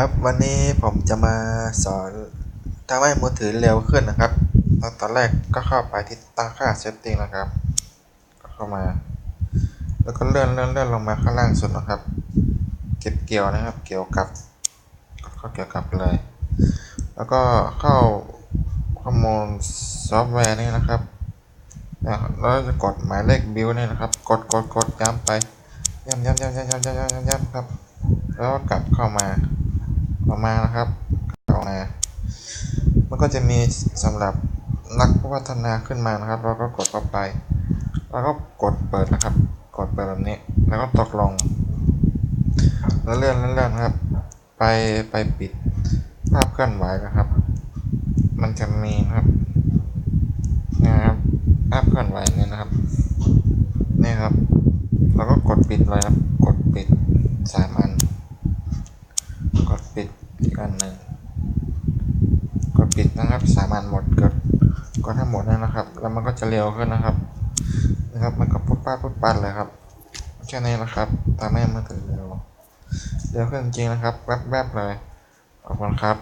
ครับ วันนี้ผมจะมาสอนทำให้มือถือเร็วขึ้นนะครับตอนตอนแรกก็เข้าไปที่ตั้งค่า setting นะครับ ก็เข้ามา แล้วก็เลื่อนเลื่อนเลื่อนลงมาข้างล่างสุดนะครับ เก็บเกี่ยวนะครับ เกี่ยวกับก็เกี่ยวกับเลย แล้วก็เข้าข้อมูลซอฟต์แวร์นี่นะครับแล้วจะกดหมายเลขบิลนี่นะครับ กดกดกดย้ำไปย้ำย้ำย้ำย้ำย้ำย้ำย้ำย้ำครับ แล้วก็กลับเข้ามา ออกมานะครับเข้ามา มันก็จะมีสำหรับนักพัฒนาขึ้นมานะครับ เราก็กดเข้าไป แล้วก็กดเปิดนะครับ กดเปิดแบบนี้ แล้วก็ตกลง แล้วเลื่อนเลื่อนครับ ไปไปปิดภาพเคลื่อนไหวนะครับ มันจะมีนะครับนะครับภาพเคลื่อนไหวเนี่ยนะครับนี่ครับเราก็กดปิดเลยครับ กดปิดสาม ดอีกอันหนึ่งกดปิดนะครับ สามัญหมดกดกดทั้งหมดนั่นนะครับ แล้วมันก็จะเร็วขึ้นนะครับ นะครับ มันก็ปุ๊บป้าดปุ๊บปัดเลยครับแค่นี้นะครับทำให้มือถือเร็วเร็วขึ้นจริงนะครับ แวบๆเลยขอบคุณครับ